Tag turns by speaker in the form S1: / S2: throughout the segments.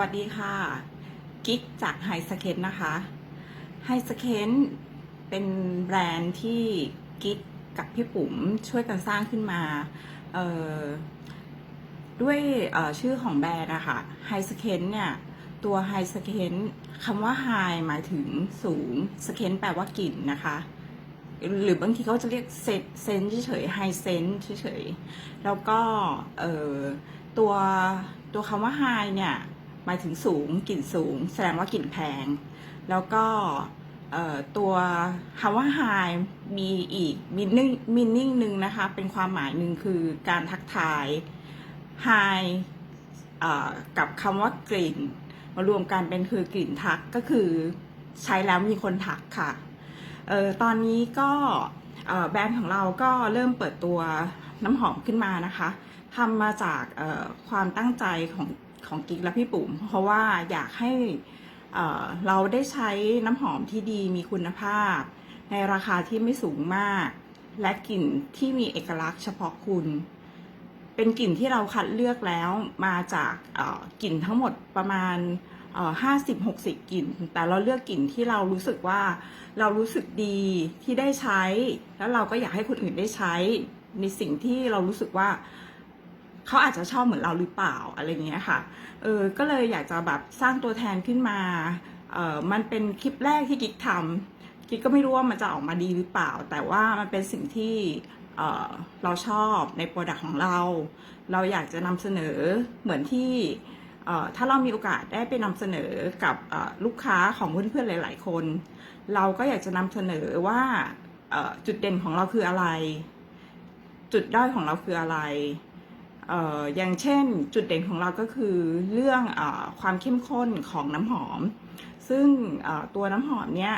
S1: วัสดีค่ะ กิ๊กจากไฮสเคนนะคะไฮสเคนเป็นแบรนด์ที่กิ๊กกับพี่ปุ๋มช่วยกันสร้างขึ้นมาด้วยชื่อของแบรนด์อะคะไฮสเคนเนี่ย ตัวไฮสเคนคำว่าไฮหมายถึงสูงสเคนแปลว่ากลิ่นนะคะหรือบางทีเขาจะเรียกเซนเซนเฉยไฮเซนเฉยแล้วก็ตัวตัวคำว่าไฮเนี่ย หมายถึงสูงกลิ่นสูง แสดงว่ากลิ่นแพง แล้วก็ตัวคำว่าไฮมีอีกมินิ่งมินิ่งหนึ่งนะคะ เป็นความหมายหนึ่งคือการทักทายไฮกับคำว่ากลิ่น มารวมกันเป็นคือกลิ่นทักก็คือใช้แล้วมีคนทักค่ะออตอนนี้ก็แบรนด์ของเราก็เริ่มเปิดตัวน้ำหอมขึ้นมานะคะทำมาจากความตั้งใจของ ของกิ๊กและพี่ปุ๋ม เพราะว่าอยากให้เเราได้ใช้น้ำหอมที่ดีมีคุณภาพ ในราคาที่ไม่สูงมาก และกลิ่นที่มีเอกลักษณ์เฉพาะคุณ เป็นกลิ่นที่เราคัดเลือกแล้วมาจากกลิ่นทั้งหมดประมาณห้าสิบหกสิบกลิ่น แต่เราเลือกกลิ่นที่เรารู้สึกว่าเรารู้สึกดีที่ได้ใช้ แล้วเราก็อยากให้คนอื่นได้ใช้ในสิ่งที่เรารู้สึกว่า เขาอาจจะชอบเหมือนเราหรือเปล่าอะไรเงี้ยค่ะ เออ ก็เลยอยากจะแบบสร้างตัวแทนขึ้นมา เออมันเป็นคลิปแรกที่กิ๊กทำกิ๊กก็ไม่รู้ว่ามันจะออกมาดีหรือเปล่า แต่ว่ามันเป็นสิ่งที่เออเราชอบในโปรดักต์ของเรา เราอยากจะนำเสนอเหมือนที่เออถ้าเรามีโอกาสได้ไปนำเสนอกับลูกค้าของเพื่อนๆหลาย ๆ คน เราก็อยากจะนำเสนอว่าเออจุดเด่นของเราคืออะไร จุดด้อยของเราคืออะไร อย่างเช่นจุดเด่นของเราก็คือเรื่องอความเข้มข้นของน้ำหอม ซึ่งตัวน้ำหอมเนี้ย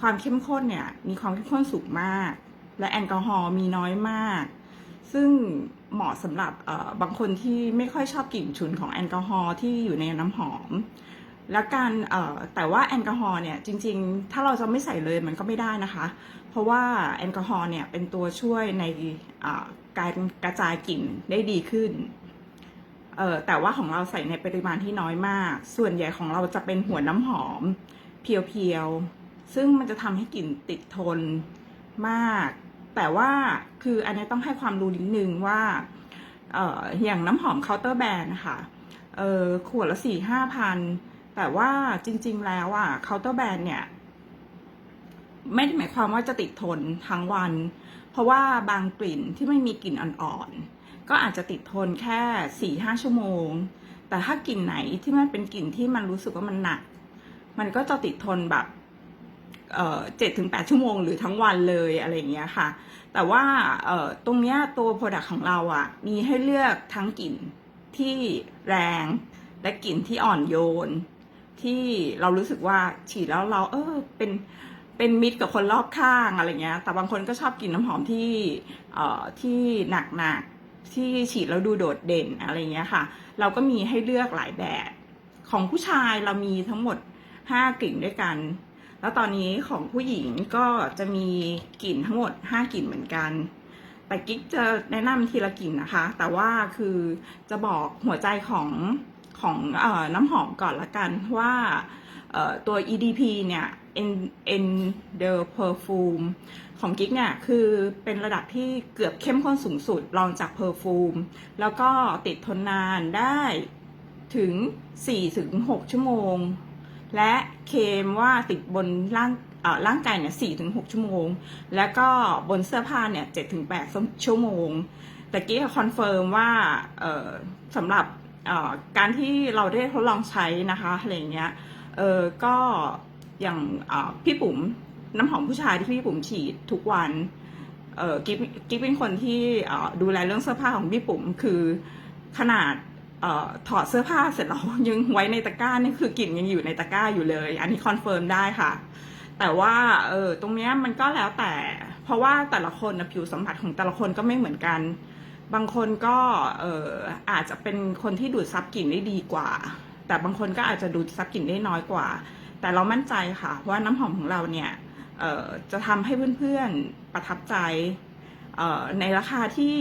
S1: ความเข้มข้นเนี่ยมีความเข้มข้นสูงมาก และแอลกอฮอล์มีน้อยมาก ซึ่งเหมาะสำหรับบางคนที่ไม่ค่อยชอบกลิ่นฉุนของแอลกอฮอล์ที่อยู่ในน้ำหอม และการแต่ว่าแอลกอฮอล์เนี่ยจริงๆ ถ้าเราจะไม่ใส่เลยมันก็ไม่ได้นะคะ เพราะว่าแอลกอฮอล์เนี่ยเป็นตัวช่วยในการกระจายกลิ่นได้ดีขึ้นแต่ว่าของเราใส่ในปริมาณที่น้อยมาก ส่วนใหญ่ของเราจะเป็นหัวน้ำหอม เพียวๆ ซึ่งมันจะทำให้กลิ่นติดทนมาก แต่ว่าคืออันนี้ต้องให้ความรู้นิดนึงว่าอออย่างน้ำหอมเคาน์เตอร์แบรนด์ค่ะขวดละสี่ห้าพัน แต่ว่าจริง ๆ แล้วอะเคาน์เตอร์แบรนด์เนี่ย ไม่ได้หมายความว่าจะติดทนทั้งวัน เพราะว่าบางกลิ่นที่ไม่มีกลิ่นอ่อนๆก็อาจจะติดทนแค่สี่ห้าชั่วโมง แต่ถ้ากลิ่นไหนที่มันเป็นกลิ่นที่มันรู้สึกว่ามันหนัก มันก็จะติดทนแบบเจ็ดถึงแปดชั่วโมงหรือทั้งวันเลยอะไรอย่างเงี้ยค่ะ แต่ว่าตรงเนี้ยตัวโปรดักต์ของเราอะ่ะมีให้เลือกทั้งกลิ่นที่แรงและกลิ่นที่อ่อนโยน ที่เรารู้สึกว่าฉีดแล้วเรา เออเป็นเป็นมิตรกับคนรอบข้างอะไรเงี้ย แต่บางคนก็ชอบกลิ่นน้ำหอมที่เอ่อที่หนักหนักๆที่ฉีดแล้วดูโดดเด่นอะไรเงี้ยค่ะ เราก็มีให้เลือกหลายแบบ ของผู้ชายเรามีทั้งหมดห้ากลิ่นด้วยกัน แล้วตอนนี้ของผู้หญิงก็จะมีกลิ่นทั้งหมด 5 กลิ่นเหมือนกัน แต่กิ๊กจะแนะนำทีละกลิ่นนะคะ แต่ว่าคือจะบอกหัวใจของ ของอน้ำหอมก่อนละกันว่าตัว EDP เนี่ย en N the perfume ของกิ๊กเนี่ย คือเป็นระดับที่เกือบเข้มข้นสูงสุดรองจากเพอร์ฟูมแล้วก็ติดทนนานได้ถึง 4-6 ชั่วโมง และเคมว่าติดบนร่างร่างกายเนี่ยสี่ถึงหกชั่วโมง แล้วก็บนเสื้อผ้าเนี่ยเจ็ดถึงแปดชั่วโมง แต่กี้คอนเฟิร์มว่าสำหรับ การที่เราได้ทดลองใช้นะคะอะไรเงี้ยเออก็อย่างพี่ปุ๋มน้ำหอมผู้ชายที่พี่ปุ๋มฉีดทุกวันเออกิ๊บกิ๊บเป็นคนที่ดูแลเรื่องเสื้อผ้าของพี่ปุ๋มคือขนาดออถอดเสื้อผ้าเสร็จแล้วยังไว้ในตะกร้านี่คือกลิ่นยังอยู่ในตะกร้าอยู่เลย อันนี้คอนเฟิร์มได้ค่ะ แต่ว่าเออตรงเนี้ยมันก็แล้วแต่ เพราะว่าแต่ละคนนะผิวสัมผัสของแต่ละคนก็ไม่เหมือนกัน บางคนก็เอออาจจะเป็นคนที่ดูดซับกลิ่นได้ดีกว่า แต่บางคนก็อาจจะดูดซับกลิ่นได้น้อยกว่า แต่เรามั่นใจค่ะว่าน้ำหอมของเราเนี่ยเออจะทำให้เพื่อนๆประทับใจเออในราคาที่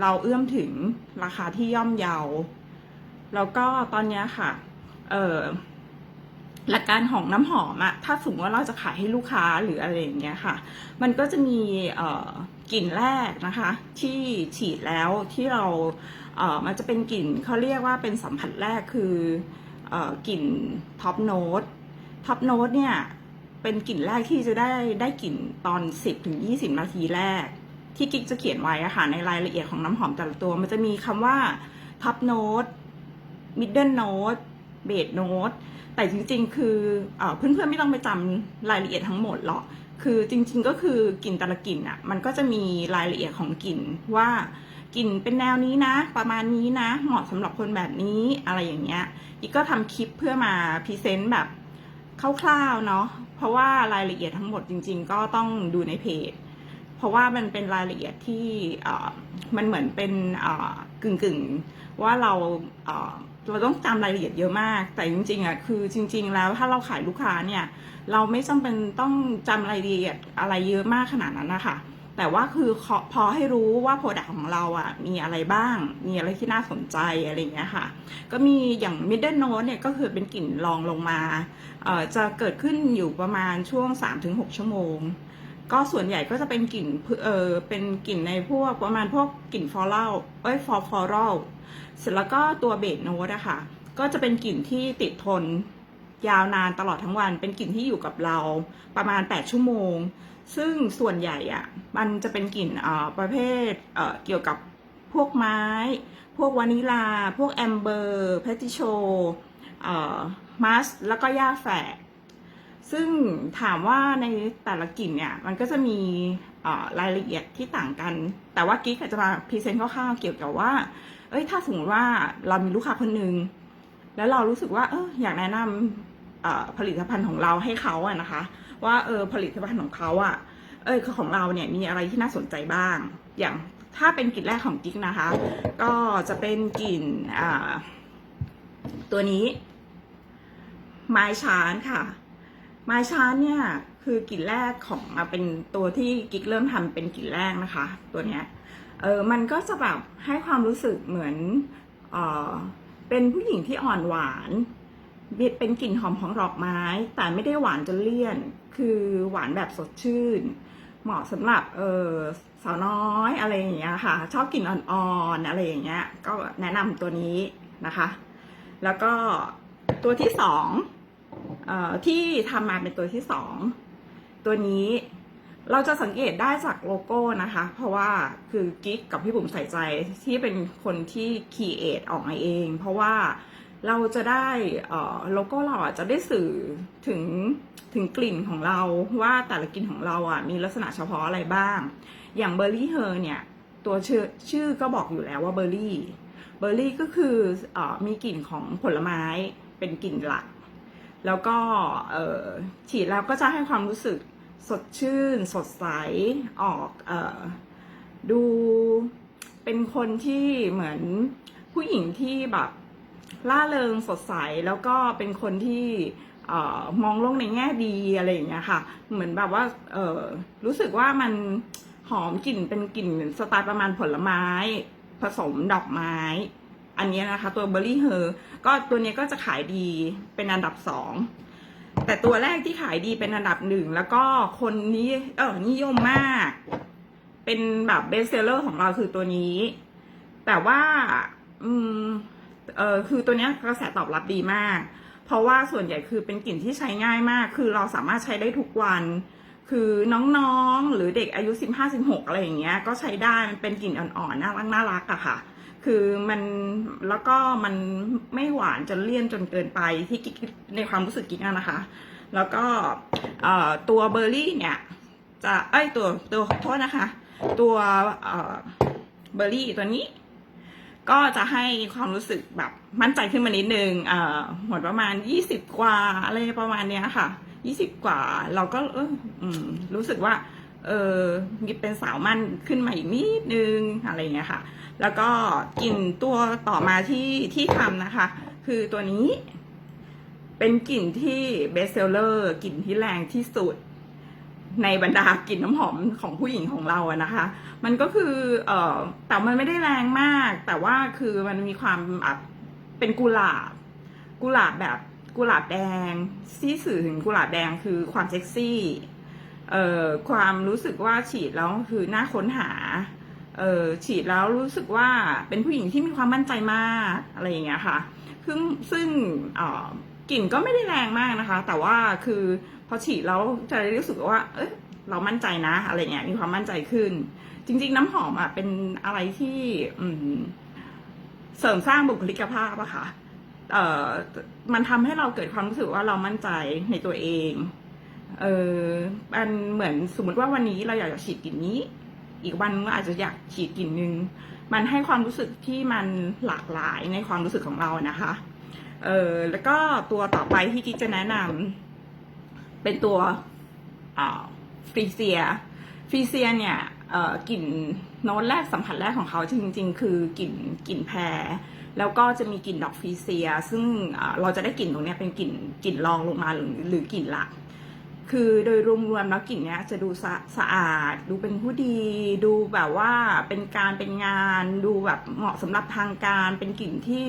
S1: เราเอื้อมถึงราคาที่ย่อมเยา แล้วก็ตอนนี้ค่ะเหลักการของน้ำหอมอะถ้าสมมติว่าเราจะขายให้ลูกค้าหรืออะไรอย่างเงี้ยค่ะ มันก็จะมีเออ กลิ่นแรกนะคะ ที่ฉีดแล้วที่เราเอ่อมันจะเป็นกลิ่นเขาเรียกว่าเป็นสัมผัสแรกคือเอ่อกลิ่นท็อปโน้ตท็อปโน้ตเนี่ยเป็นกลิ่นแรกที่จะได้ได้กลิ่นตอน 10ถึง20 นาทีแรก ที่กิ๊กจะเขียนไว้อะค่ะในรายละเอียดของน้ำหอมแต่ละตัว มันจะมีคำว่าท็อปโน้ตมิดเดิลโน้ตเบสโน้ตแต่จริงๆ คือเพื่อนๆ ไม่ต้องไปจำรายละเอียดทั้งหมดหรอก คือจริงๆก็คือกลิ่นแต่ละกลิ่นอะมันก็จะมีรายละเอียดของกลิ่นว่ากลิ่นเป็นแนวนี้นะ ประมาณนี้นะ เหมาะสำหรับคนแบบนี้อะไรอย่างเงี้ยกิ๊กก็ทำคลิปเพื่อมาพรีเซนต์แบบคร่าวๆเนาะเพราะว่ารายละเอียดทั้งหมดจริง ๆ ก็ต้องดูในเพจ เพราะว่ามันเป็นรายละเอียดที่มันเหมือนเป็นกึ่งๆว่าเราเราต้องจำรายละเอียดเยอะมาก แต่จริงๆอะคือจริง ๆ แล้วถ้าเราขายลูกค้าเนี่ย เราไม่จำเป็นต้องจำรายละเอียดอะไรเยอะมากขนาดนั้นนะคะแต่ว่าคือพอให้รู้ว่าโปรดักของเราอะมีอะไรบ้าง มีอะไรที่น่าสนใจอะไรเงี้ยค่ะ ก็มีอย่าง middle note เนี่ยก็คือเป็นกลิ่นรองลงมาเอ่อจะเกิดขึ้นอยู่ประมาณช่วง 3-6 ชั่วโมง ก็ส่วนใหญ่ก็จะเป็นกลิ่นเออเป็นกลิ่นในพวกประมาณพวกกลิ่นฟลอรัลเอ้ยฟอร์ฟลอรัลเสร็จแล้วก็ตัวเบสโนตอะค่ะ ก็จะเป็นกลิ่นที่ติดทน ยาวนานตลอดทั้งวัน เป็นกลิ่นที่อยู่กับเราประมาณ 8 ชั่วโมง ซึ่งส่วนใหญ่อะมันจะเป็นกลิ่นประเภทเกี่ยวกับพวกไม้ พวกวานิลา พวกแอมเบอร์เพติโช่มัสแล้วก็ย่าแฝกซึ่งถามว่าในแต่ละกลิ่นเนี่ย มันก็จะมีรายละเอียดที่ต่างกัน แต่ว่ากิ๊กอาจจะมาพรีเซนต์คร่าวๆเกี่ยวกับว่า เอ้ยถ้าสมมติว่าเรามีลูกค้าคนหนึ่ง แล้วเรารู้สึกว่าเอออยากแนะนำผลิตภัณฑ์ของเราให้เขาอะนะคะ ว่าเออผลิตภัณฑ์ของเขาอะเออของเราเนี่ยมีอะไรที่น่าสนใจบ้าง อย่างถ้าเป็นกลิ่นแรกของกิ๊กนะคะ ก็จะเป็นกลิ่นตัวนี้ ไม้ชานค่ะ ไม้ชานเนี่ยคือกลิ่นแรกของเป็นตัวที่กิ๊กเริ่มทำเป็นกลิ่นแรกนะคะ ตัวเนี้ยเออมันก็จะแบบให้ความรู้สึกเหมือนเออ เป็นผู้หญิงที่อ่อนหวาน เป็นกลิ่นหอมของดอกไม้ แต่ไม่ได้หวานจนเลี่ยน คือหวานแบบสดชื่น เหมาะสำหรับเออสาวน้อยอะไรอย่างเงี้ยค่ะ ชอบกลิ่นอ่อนๆอะไรอย่างเงี้ย ก็แนะนำตัวนี้นะคะ แล้วก็ตัวที่สองออที่ทำมาเป็นตัวที่สองตัวนี้ เราจะสังเกตได้จากโลโก้นะคะ เพราะว่าคือกิ๊กกับพี่บุ๋มใส่ใจที่เป็นคนที่คีเอทออกมาเอง เพราะว่าเราจะได้โลโก้เราอะจะได้สื่อถึงถึงกลิ่นของเราว่าแต่ละกลิ่นของเราอะมีลักษณะเฉพาะอะไรบ้าง อย่างเบอร์รี่เฮอร์เนี่ยตัวชื่อชื่อก็บอกอยู่แล้วว่าเบอร์รี่ เบอร์รี่ก็คืออมีกลิ่นของผลไม้เป็นกลิ่นหลัก แล้วก็ฉีดแล้วก็จะให้ความรู้สึก สดชื่น สดใสออกเออดูเป็นคนที่เหมือนผู้หญิงที่แบบล่าเริงสดใสแล้วก็เป็นคนที่ออมองโลกในแง่ดีอะไรอย่างเงี้ยค่ะ เหมือนแบบว่าเออรู้สึกว่ามันหอมกลิ่นเป็นกลิ่นสไตล์ประมาณผลไม้ ผสมดอกไม้ อันนี้นะคะ ตัวเบอร์รี่เฮอร์ก็ตัวเนี้ยก็จะขายดีเป็นอันดับสอง แต่ตัวแรกที่ขายดีเป็นอันดับหนึ่งแล้วก็คนนี้เออนิยมมาก เป็นแบบเบสเซลเลอร์ของเราคือตัวนี้ แต่ว่า อืมเออคือตัวนี้กระแสตอบรับดีมาก เพราะว่าส่วนใหญ่คือเป็นกลิ่นที่ใช้ง่ายมาก คือเราสามารถใช้ได้ทุกวัน คือน้องๆ หรือเด็กอายุ 15-16 อะไรอย่างเงี้ย ก็ใช้ได้ มันเป็นกลิ่นอ่อนๆ น่ารักน่ารักอะค่ะ คือมันแล้วก็มันไม่หวานจนเลี่ยนจนเกินไปที่กิ๊กในความรู้สึกกิ๊กอะนะคะ แล้วก็ตัวเบอร์รี่เนี่ย จะเอ้ตัวตัวขอโทษนะคะ ตัวเบอร์รี่ตัวนี้ ก็จะให้ความรู้สึกแบบมั่นใจขึ้นมานิดนึงเออหมดประมาณยี่สิบกว่าอะไรประมาณเนี้ยค่ะยี่สิบกว่าเราก็เออรู้สึกว่า เออมีเป็นสาวมั่นขึ้นมาอีกนิดนึงอะไรอย่างเงี้ยค่ะ แล้วก็กลิ่นตัวต่อมาที่ที่ทำนะคะ คือตัวนี้เป็นกลิ่นที่เบสเซลเลอร์กลิ่นที่แรงที่สุด ในบรรดากลิ่นน้ำหอมของผู้หญิงของเราอะนะคะ มันก็คือเอ่อแต่มันไม่ได้แรงมาก แต่ว่าคือมันมีความแบบเป็นกุหลาบ กุหลาบแบบกุหลาบแดงที่สื่อถึงกุหลาบแดงคือความเซ็กซี่ ความรู้สึกว่าฉีดแล้วคือน่าค้นหาเออฉีดแล้วรู้สึกว่าเป็นผู้หญิงที่มีความมั่นใจมากอะไรอย่างเงี้ยค่ะ ซึ่งซึ่งกลิ่นก็ไม่ได้แรงมากนะคะ แต่ว่าคือพอฉีดแล้วจะรู้สึกว่า เอ้ยเรามั่นใจนะ อะไรเงี้ยมีความมั่นใจขึ้น จริง ๆ น้ำหอมอะเป็นอะไรที่อืเสริมสร้างบุคลิกภาพอะค่ะเอ่อมันทำให้เราเกิดความรู้สึกว่าเรามั่นใจในตัวเอง เออมันเหมือนสมมติว่าวันนี้เราอยากจะฉีดกลิ่นนี้ อีกวันก็อาจจะอยากฉีดกลิ่นนึง มันให้ความรู้สึกที่มันหลากหลายในความรู้สึกของเรานะคะ เออแล้วก็ตัวต่อไปที่กิ๊กจะแนะนำเป็นตัวฟรีเซียฟรีเซียเนี่ยกลิ่นโน้ตแรกสัมผัสแรกของเขาจริง ๆ คือกลิ่นกลิ่นแพรแล้วก็จะมีกลิ่นดอกฟรีเซีย ซึ่งเราจะได้กลิ่นตรงนี้เป็นกลิ่นกลิ่นรองลงมาหรือหรือกลิ่นหลัก คือโดยรวมๆแล้วกลิ่นเนี้ยจะดูสะสะอาด ดูเป็นผู้ดี ดูแบบว่าเป็นการเป็นงาน ดูแบบเหมาะสำหรับทางการเป็นกลิ่นที่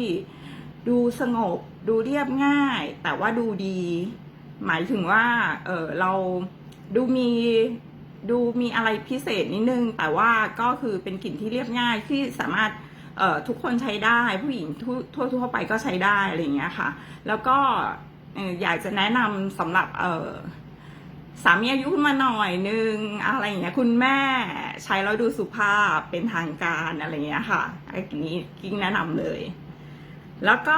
S1: ดูสงบ ดูเรียบง่าย แต่ว่าดูดี หมายถึงว่าเออเราดูมีดูมีอะไรพิเศษนิดนึง แต่ว่าก็คือเป็นกลิ่นที่เรียบง่ายที่สามารถเอ่อทุกคนใช้ได้ ผู้หญิงทั่วทั่วไปก็ใช้ได้อะไรอย่างเงี้ยค่ะ แล้วก็เอ่ออยากจะแนะนำสำหรับเอ่อ สามีอายุขึ้นมาหน่อยนึงอะไรอย่างเงี้ยคุณแม่ใช้แล้วดูสุภาพเป็นทางการอะไรอย่างเงี้ยค่ะไอ้กลิ่นนี้กิ้งแนะนำเลย แล้วก็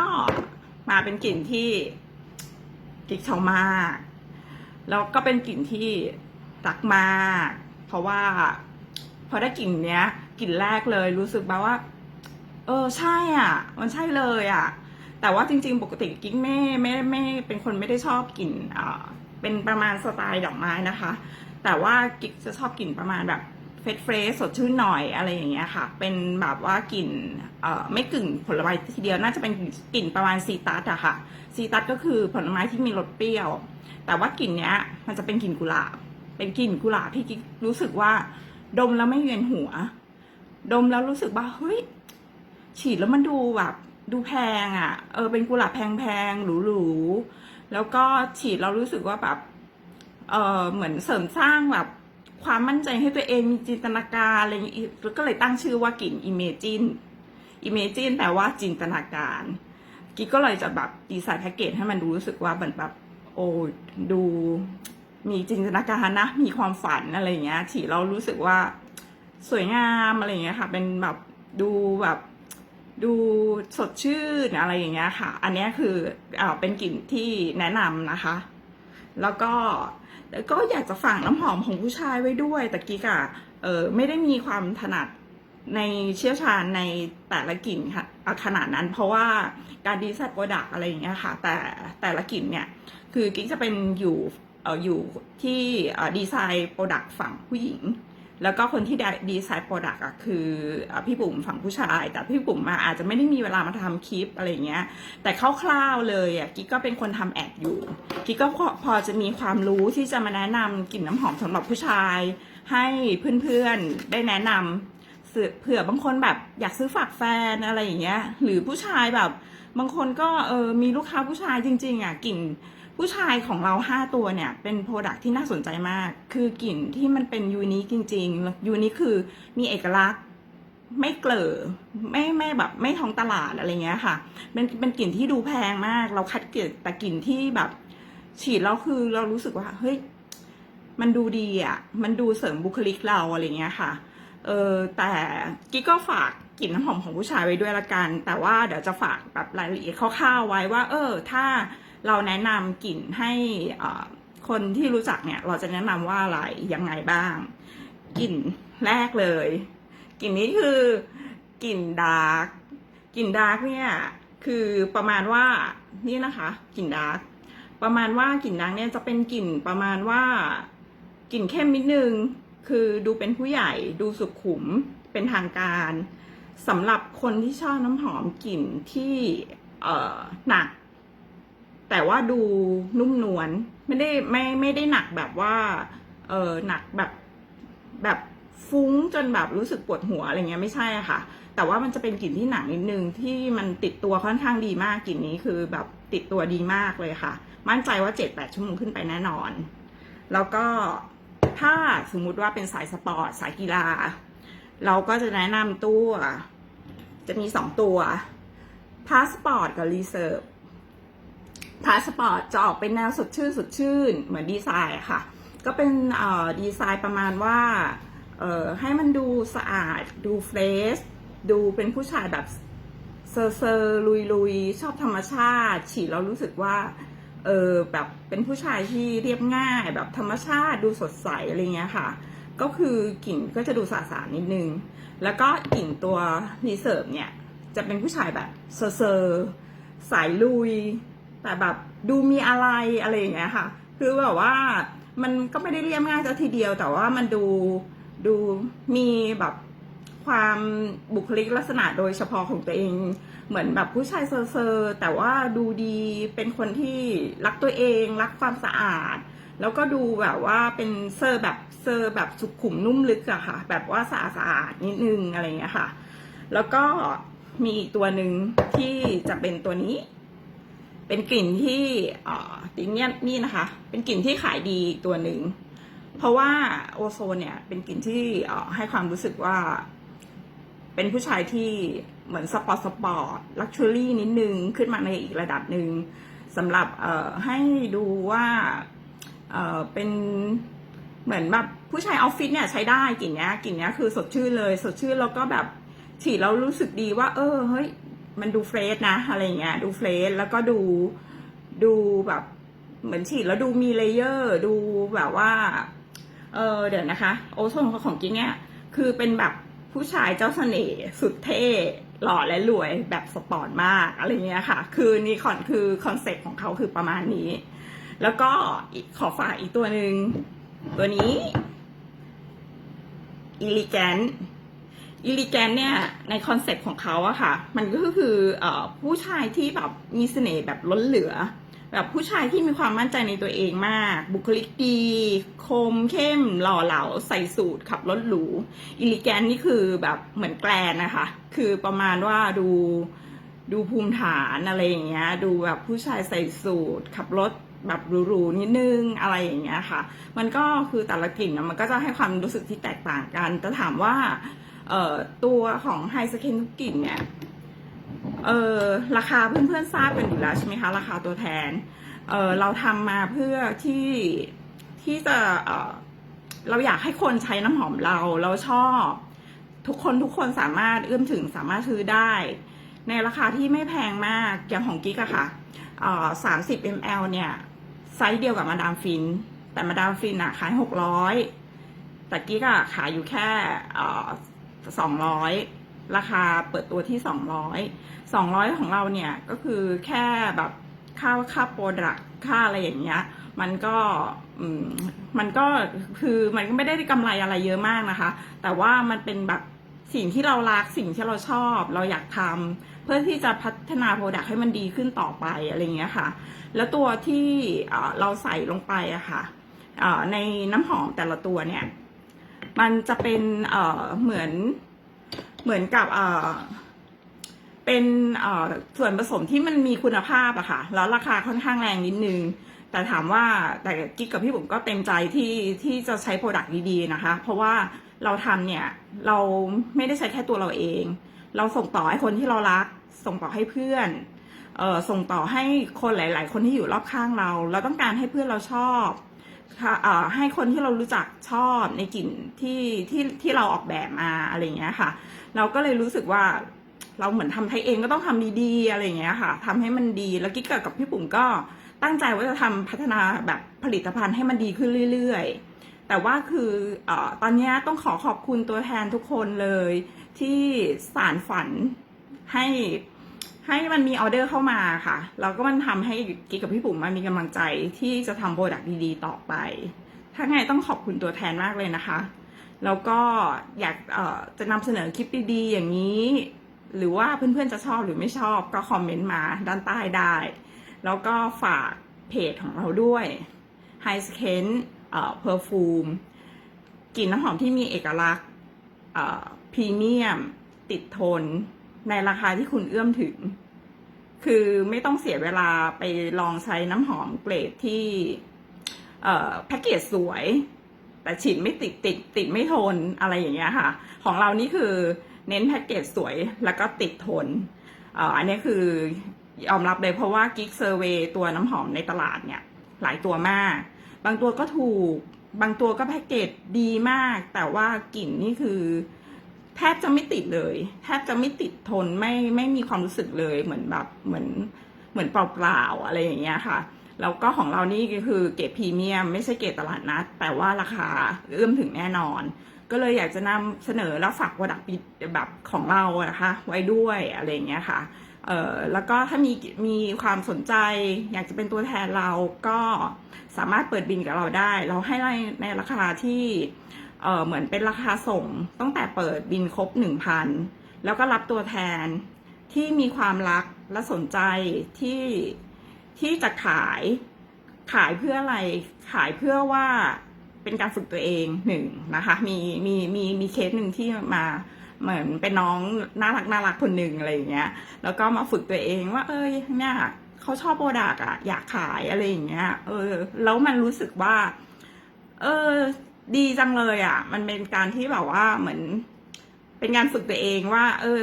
S1: มาเป็นกลิ่นที่กิ๊กชอบมากแล้วก็เป็นกลิ่นที่รักมาก เพราะว่าพอได้กลิ่นเนี้ยกลิ่นแรกเลยรู้สึกแบบว่า เออใช่อะ มันใช่เลยอะ แต่ว่าจริง ๆ ปกติกิ๊กไม่ไม่ไม่เป็นคนไม่ได้ชอบกลิ่นอ่า เป็นประมาณสไตล์ดอกไม้นะคะ แต่ว่ากิ๊กจะชอบกลิ่นประมาณแบบเฟรชเฟรชสดชื่นหน่อยอะไรอย่างเงี้ยค่ะ เป็นแบบว่ากลิ่นเอ่อไม่กึ่งผลไม้ทีเดียวน่าจะเป็นกลิ่นประมาณซีตัสอะค่ะซีตัสก็คือผลไม้ที่มีรสเปรี้ยว แต่ว่ากลิ่นเนี้ยมันจะเป็นกลิ่นกุหลาบเป็นกลิ่นกุหลาบที่กิ๊กรู้สึกว่า ดมแล้วไม่เวียนหัว ดมแล้วรู้สึกว่าเฮ้ยฉีดแล้วมันดูแบบดูแพงอะ่ะ เออเป็นกุหลาบแพงๆหรูๆ แล้วก็ฉีดเรารู้สึกว่าแบบเออเหมือนเสริมสร้างแบบความมั่นใจให้ตัวเองมีจินตนาการอะไรอย่างงี้แล้วก็เลยตั้งชื่อว่ากลิ่น Imagine Imagine แปลว่าจินตนาการกิ๊กก็เลยจะแบบดีไซน์แพ็กเกจให้มันดูรู้สึกว่าเหมือนแบบโอ้ดูมีจินตนาการนะ มีความฝันอะไรอย่างเงี้ยฉีดเรารู้สึกว่าสวยงามอะไรอย่างเงี้ยค่ะ เป็นแบบดูแบบ ดูสดชื่นอะไรอย่างเงี้ยค่ะ อันนี้คือเอเป็นกลิ่นที่แนะนำนะคะ แล้วก็แล้วก็อยากจะฝากน้ำหอมของผู้ชายไว้ด้วยแต่กิ๊กอะเออไม่ได้มีความถนัดในเชี่ยวชาญในแต่ละกลิ่นค่ะขนาดนั้น เพราะว่าการดีไซน์โปรดักอะไรอย่างเงี้ยค่ะ แต่แต่ละกลิ่นเนี่ย คือกิ๊กจะเป็นอยู่เอออยู่ที่ดีไซน์โปรดักฝั่งผู้หญิง แล้วก็คนที่ดีไซน์โปรดักต์อะคือพี่บุ๋มฝั่งผู้ชาย แต่พี่บุ๋มมาอาจจะไม่ได้มีเวลามาทำคลิปอะไรเงี้ย แต่คร่าวๆเลยอะกิ๊กก็เป็นคนทำแอดอยู่ กิ๊กก็พอจะมีความรู้ที่จะมาแนะนำกลิ่นน้ำหอมสำหรับผู้ชาย ให้เพื่อนๆได้แนะนำเสือเผื่อบางคนแบบอยากซื้อฝากแฟนอะไรอย่างเงี้ย หรือผู้ชายแบบ บางคนก็เออมีลูกค้าผู้ชายจริง ๆ อะกลิ่น ผู้ชายของเราห้าตัวเนี่ย เป็นโปรดักที่น่าสนใจมาก คือกลิ่นที่มันเป็นยูนิคจริงๆ ยูนิคคือมีเอกลักษณ์ไม่เกลอไม่ไม่แบบไม่ท้องตลาดอะไรเงี้ยค่ะ เป็นเป็นกลิ่นที่ดูแพงมาก เราคัดเกรดแต่กลิ่นที่แบบ ฉีดแล้วคือเรารู้สึกว่าเฮ้ยมันดูดีอะ มันดูเสริมบุคลิกเราอะไรเงี้ยค่ะ เออแต่กิ๊กก็ฝากกลิ่นน้ำหอมของผู้ชายไว้ด้วยละกัน แต่ว่าเดี๋ยวจะฝากแบบรายละเอียดคร่าวๆไว้ว่า เออ ถ้า เราแนะนำกลิ่นให้คนที่รู้จักเนี่ย เราจะแนะนำว่าอะไรยังไงบ้าง กลิ่นแรกเลย กลิ่นนี้คือกลิ่นดาร์กกลิ่นดาร์กเนี่ยคือประมาณว่านี่นะคะกลิ่นดาร์กประมาณว่ากลิ่นดาร์กเนี่ยจะเป็นกลิ่นประมาณว่ากลิ่นเข้มนิดนึง คือดูเป็นผู้ใหญ่ดูสุขุมเป็นทางการสำหรับคนที่ชอบน้ำหอมกลิ่นที่หนัก แต่ว่าดูนุ่มนวลไม่ได้ไม่ไม่ได้หนักแบบว่าเออหนักแบบแบบฟุ้งจนแบบรู้สึกปวดหัวอะไรเงี้ยไม่ใช่อะค่ะ แต่ว่ามันจะเป็นกลิ่นที่หนักนิดนึงที่มันติดตัวค่อนข้างดีมากกลิ่นนี้คือแบบติดตัวดีมากเลยค่ะ มั่นใจว่า7-8ชั่วโมงขึ้นไปแน่นอน แล้วก็ถ้าสมมุติว่าเป็นสายสปอร์ตสายกีฬา เราก็จะแนะนำตัว จะมีสองตัวพาสปอร์ตกับรีเซิร์ฟ พาสปอร์ตจะออกเป็นแนวสดชื่นสดชื่น เหมือนดีไซน์ค่ะ ก็เป็นดีไซน์ประมาณว่าให้มันดูสะอาด ดูเฟรชดูเป็นผู้ชายแบบเซอร์เซอร์ลุยลุยชอบธรรมชาติ ฉีดแล้วรู้สึกว่าเออแบบเป็นผู้ชายที่เรียบง่าย แบบธรรมชาติดูสดใสอะไรเงี้ยค่ะ ก็คือกลิ่นก็จะดูสะอาดนิดนึง แล้วก็กลิ่นตัวรีเซิร์ฟเนี่ย จะเป็นผู้ชายแบบเซอร์เซอร์สายลุย แต่แบบดูมีอะไรอะไรอย่างเงี้ยค่ะ คือแบบว่ามันก็ไม่ได้เรียบง่ายซะทีเดียว แต่ว่ามันดูดูมีแบบความบุคลิกลักษณะโดยเฉพาะของตัวเอง เหมือนแบบผู้ชายเซอร์เซอแต่ว่าดูดีเป็นคนที่รักตัวเอง รักความสะอาด แล้วก็ดูแบบว่าเป็นเซอร์แบบเซอร์แบบสุขุมนุ่มลึกอะค่ะ แบบว่าสะอาดสะอาดนิดนึงอะไรอย่างเงี้ยค่ะ แล้วก็มีอีกตัวหนึ่งที่จะเป็นตัวนี้ เป็นกลิ่นที่อ่อติเนี่ยนี่นะคะ เป็นกลิ่นที่ขายดีตัวหนึ่ง เพราะว่าโอโซนเนี่ยเป็นกลิ่นที่อ่อให้ความรู้สึกว่า เป็นผู้ชายที่เหมือนสปอร์ตสปอร์ตลักชัวรี่นิดนึงขึ้นมาในอีกระดับหนึ่งสำหรับเอ่อให้ดูว่าเอ่อเป็นเหมือนแบบผู้ชายออฟฟิศเนี่ยใช้ได้กลิ่นเนี้ยกลิ่นเนี้ยคือสดชื่นเลย สดชื่นแล้วก็แบบฉีดแล้วรู้สึกดีว่า เออเฮ้ย มันดูเฟรชนะอะไรเงี้ยดูเฟรชแล้วก็ดูดูแบบเหมือนฉีดแล้วดูมีเลเยอร์ ดูแบบว่า เออเดี๋ยวนะคะ โอโซนของกิ๊กเนี่ยคือเป็นแบบผู้ชายเจ้าเสน่ห์สุดเท่หล่อและรวยแบบสปอร์ตมากอะไรเงี้ยค่ะ คือนี่คอนคือคอนเซ็ปต์ของเขาคือประมาณนี้ แล้วก็ขอฝากอีกตัวหนึ่งตัวนี้อิลิแกนอิ ลิแกนเนี่ยในคอนเซ็ปต์ของเขาอะค่ะ มันก็คืออผู้ชายที่แบบมีเสน่ห์แบบล้นเหลือ แบบผู้ชายที่มีความมั่นใจในตัวเองมาก บุคลิกดี คมเข้ม หล่อเหลาใส่สูทขับรถหรูอิลิแกนนี่คือแบบเหมือนแกลนนะคะ คือประมาณว่าดูดูภูมิฐานอะไรอย่างเงี้ย ดูแบบผู้ชายใส่สูทขับรถแบบหรูๆนิดนึงอะไรอย่างเงี้ยค่ะ มันก็คือแต่ละกลิ่นนะมันก็จะให้ความรู้สึกที่แตกต่างกันแต่ถามว่า ตัวของไฮสกินทุกกลิ่นเนี่ยเออราคาเพื่อนๆทราบกันอยู่แล้วใช่ไหมคะราคาตัวแทนเออเราทำมาเพื่อที่ที่จะเออเราอยากให้คนใช้น้ำหอมเราเราชอบ ทุกคนทุกคนสามารถเอื้อมถึงสามารถซื้อได้ ในราคาที่ไม่แพงมากอย่างของกิ๊กอะค่ะเออสามสิบ ml เนี่ยไซส์เดียวกับมาดามฟิน แต่มาดามฟินอะขายหกร้อยแต่กิ๊กอะขายอยู่แค่ สองร้อยราคาเปิดตัวที่สองร้อยสองร้อยของเราเนี่ยก็คือแค่แบบค่าค่าโปรดักค่าอะไรอย่างเงี้ย มันก็มันก็คือมันก็ไม่ได้กำไรอะไรเยอะมากนะคะ แต่ว่ามันเป็นแบบสิ่งที่เรารักสิ่งที่เราชอบ เราอยากทำเพื่อที่จะพัฒนาโปรดักให้มันดีขึ้นต่อไปอะไรเงี้ยค่ะ แล้วตัวที่เราใส่ลงไปอะค่ะเอ่อในน้ำหอมแต่ละตัวเนี่ย มันจะเป็นเอ่อเหมือนเหมือนกับเอ่อเป็นเอ่อส่วนผสมที่มันมีคุณภาพอะค่ะ แล้วราคาค่อนข้างแรงนิดนึง แต่ถามว่าแต่กิ๊กกับพี่บุ๋มก็เต็มใจที่ที่จะใช้โปรดักต์ดีๆนะคะ เพราะว่าเราทำเนี่ยเราไม่ได้ใช้แค่ตัวเราเอง เราส่งต่อให้คนที่เรารัก ส่งต่อให้เพื่อนเอ่อส่งต่อให้คนหลาย ๆ คนที่อยู่รอบข้างเรา เราต้องการให้เพื่อนเราชอบ ให้คนที่เรารู้จักชอบในกลิ่นที่ที่ที่เราออกแบบมาอะไรอย่างเงี้ยค่ะ เราก็เลยรู้สึกว่าเราเหมือนทำให้เองก็ต้องทำดีๆอะไรอย่างเงี้ยค่ะทำให้มันดีแล้วกิ๊กกับพี่ปุ๋มก็ตั้งใจว่าจะทำพัฒนาแบบผลิตภัณฑ์ให้มันดีขึ้นเรื่อยๆ แต่ว่าคืออตอนนี้ต้องขอขอบคุณตัวแทนทุกคนเลยที่สารฝันให้ ให้มันมีออเดอร์เข้ามาค่ะ แล้วก็มันทำให้กิ๊กกับพี่ปุ๋มมันมีกำลังใจที่จะทำโปรดักต์ดีๆ ต่อไป ถ้าไงต้องขอบคุณตัวแทนมากเลยนะคะ แล้วก็อยากเอ่อจะนำเสนอคลิปดีๆ อย่างนี้ หรือว่าเพื่อนๆจะชอบหรือไม่ชอบก็คอมเมนต์มาด้านใต้ได้ แล้วก็ฝากเพจของเราด้วย High Skin เอ่อ Perfume กลิ่นน้ำหอมที่มีเอกลักษณ์เอ่อพรีเมียม ติดทน ในราคาที่คุณเอื้อมถึง คือไม่ต้องเสียเวลาไปลองใช้น้ำหอมเกรดที่เอ่อแพ็กเกจสวย แต่ฉีดไม่ติดติดติดไม่ทนอะไรอย่างเงี้ยค่ะ ของเรานี่คือเน้นแพ็กเกจสวยแล้วก็ติดทนเอ่ออันนี้คือยอมรับเลยเพราะว่ากิ๊กเซอร์เวตัวน้ำหอมในตลาดเนี่ย หลายตัวมาก บางตัวก็ถูก บางตัวก็แพ็กเกจดีมาก แต่ว่ากลิ่นนี่คือ แทบจะไม่ติดเลยแทบจะไม่ติดทนไม่ไม่มีความรู้สึกเลยเหมือนแบบเหมือนเหมือนเปล่าๆอะไรอย่างเงี้ยค่ะแล้วก็ของเรานี่ก็คือเกรดพรีเมียมไม่ใช่เกรดตลาดนัด แต่ว่าราคาเอื้อมถึงแน่นอน ก็เลยอยากจะนำเสนอแล้วฝากวดักปิดแบบของเราอะนะคะไว้ด้วยอะไรอย่างเงี้ยค่ะเอ่อแล้วก็ถ้ามีมีความสนใจ อยากจะเป็นตัวแทนเราก็สามารถเปิดบินกับเราได้ เราให้ในในราคาที่ เออเหมือนเป็นราคาส่งตั้งแต่เปิดบินครบหนึ่งพันแล้วก็รับตัวแทนที่มีความรักและสนใจที่ที่จะขายขายเพื่ออะไรขายเพื่อว่าเป็นการฝึกตัวเองหนึ่งนะคะมีมีมีมีเคสหนึ่งที่มาเหมือนเป็นน้องน่ารักน่ารักคนหนึ่งอะไรอย่างเงี้ย แล้วก็มาฝึกตัวเองว่า เอ้ยเนี่ยเขาชอบโปรดักอะอยากขายอะไรอย่างเงี้ย เออ แล้วมันรู้สึกว่า เออ ดีจังเลยอะมันเป็นการที่แบบว่าเหมือน เป็นการฝึกตัวเองว่า เออ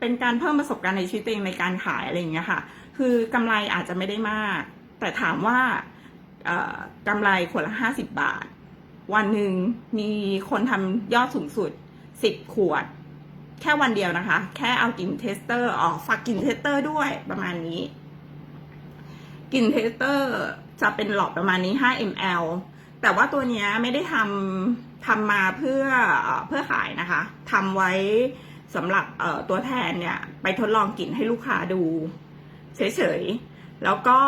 S1: เป็นการเพิ่มประสบการณ์ในชีวิตตัวเองในการขายอะไรอย่างเงี้ยค่ะ คือกำไรอาจจะไม่ได้มาก แต่ถามว่าเอ่อกำไรคนละห้าสิบบาท วันหนึ่งมีคนทำยอดสูงสุดสิบขวด แค่วันเดียวนะคะ แค่เอากลิ่นเทสเตอร์ออกฝากกลิ่นเทสเตอร์ด้วยประมาณนี้กลิ่นเทสเตอร์จะเป็นหลอดประมาณนี้ 5 ml แต่ว่าตัวนี้ไม่ได้ทำทำมาเพื่อเพื่อขายนะคะทำไว้สำหรับตัวแทนเนี่ยไปทดลองกลิ่นให้ลูกค้าดูเฉยๆ แล้วก็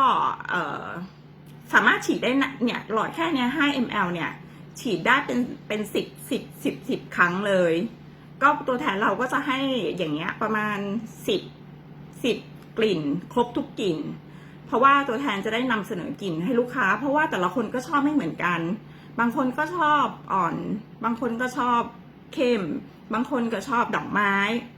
S1: สามารถฉีดได้เนี่ยหลอดแค่เนี้ย5 ml เนี่ย ฉีดได้เป็นเป็นสิบสิบสิบสิบครั้งเลย ก็ตัวแทนเราก็จะให้อย่างเงี้ยประมาณสิบสิบกลิ่น ครบทุกกลิ่น เพราะว่าตัวแทนจะได้นำเสนอกลิ่นให้ลูกค้า เพราะว่าแต่ละคนก็ชอบไม่เหมือนกัน บางคนก็ชอบอ่อน บางคนก็ชอบเข้ม บางคนก็ชอบดอกไม้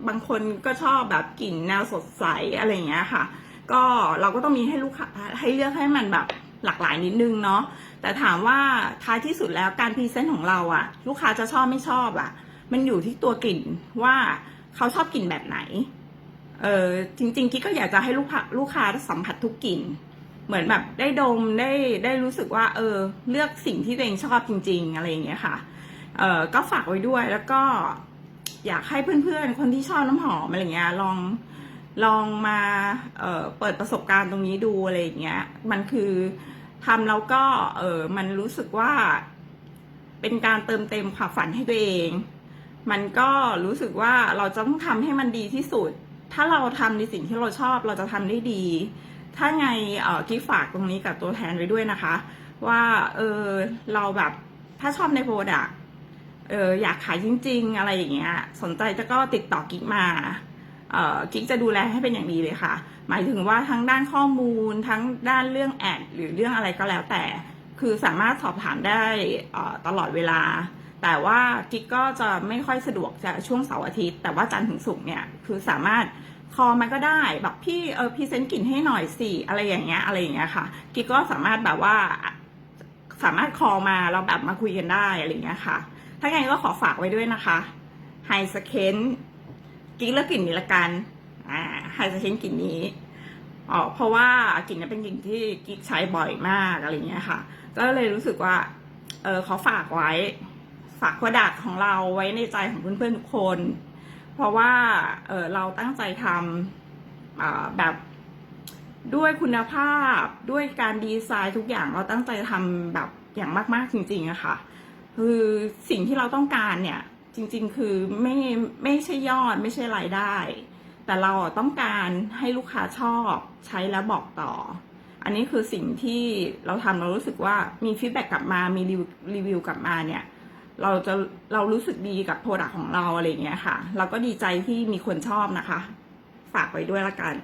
S1: บางคนก็ชอบแบบกลิ่นแนวสดใสอะไรอย่างเงี้ยค่ะ ก็เราก็ต้องมีให้ลูกค้าให้เลือกให้มันแบบหลากหลายนิดนึงเนาะ แต่ถามว่าท้ายที่สุดแล้วการพรีเซนต์ของเราอะลูกค้าจะชอบไม่ชอบอะมันอยู่ที่ตัวกลิ่นว่าเขาชอบกลิ่นแบบไหน เออจริงๆกิ๊กก็อยากจะให้ลูกค้าลูกค้าสัมผัสทุกกลิ่น เหมือนแบบได้ดมได้ได้รู้สึกว่า เออ เลือกสิ่งที่ตัวเองชอบจริง ๆ อะไรอย่างเงี้ยค่ะ เออก็ฝากไว้ด้วยแล้วก็อยากให้เพื่อนๆ คนที่ชอบน้ำหอมอะไรเงี้ยลองลองมาเออเปิดประสบการณ์ตรงนี้ดูอะไรอย่างเงี้ย มันคือทำแล้วก็เออมันรู้สึกว่า เป็นการเติมเต็มความฝันให้ตัวเอง มันก็รู้สึกว่าเราจะต้องทำให้มันดีที่สุด ถ้าเราทำในสิ่งที่เราชอบเราจะทำได้ดี ถ้าไงเออกิ๊กฝากตรงนี้กับตัวแทนไว้ด้วยนะคะ ว่าเออเราแบบถ้าชอบในโปรดักเอออยากขายจริง ๆ อะไรอย่างเงี้ย สนใจจะก็ติดต่อกิ๊กมาเออกิ๊กจะดูแลให้เป็นอย่างดีเลยค่ะ หมายถึงว่าทั้งด้านข้อมูลทั้งด้านเรื่องแอดหรือเรื่องอะไรก็แล้วแต่ คือสามารถสอบถามได้ออตลอดเวลา แต่ว่ากิ๊กก็จะไม่ค่อยสะดวกจะช่วงเสาร์อาทิตย์ แต่ว่าจันทร์ถึงศุกร์เนี่ยคือสามารถคอมาก็ได้แบบพี่เออพรีเซนต์กลิ่นให้หน่อยสิอะไรอย่างเงี้ยอะไรอย่างเงี้ยค่ะ กิ๊กก็สามารถแบบว่าสามารถคอมาเราแบบมาคุยกันได้อะไรอย่างเงี้ยค่ะ ถ้าไงก็ขอฝากไว้ด้วยนะคะไฮสเคนกิ๊กเลือกกลิ่นนี้ละกันอ่าไฮสเคนกลิ่นนี้อ๋อเพราะว่ากลิ่นนี้เป็นกลิ่นที่กิ๊กใช้บ่อยมากอะไรเงี้ยค่ะ ก็เลยรู้สึกว่าเออเขาฝากไว้ ฝากโปรดักของเราไว้ในใจของเพื่อนๆทุกคน เพราะว่าเเราตั้งใจทำแบบด้วยคุณภาพด้วยการดีไซน์ทุกอย่างเราตั้งใจทำแบบอย่างมากๆจริงๆอะค่ะ คือสิ่งที่เราต้องการเนี่ยจริงๆ คือไม่ไม่ใช่ยอดไม่ใช่รายได้ แต่เราต้องการให้ลูกค้าชอบใช้แล้วบอกต่อ อันนี้คือสิ่งที่เราทำเรารู้สึกว่ามีฟีดแบ็กกลับมามีรีวิวรีวิวกลับมาเนี่ย เราจะเรารู้สึกดีกับโปรดักของเราอะไรเงี้ยค่ะ เราก็ดีใจที่มีคนชอบนะคะ ฝากไว้ด้วยละกัน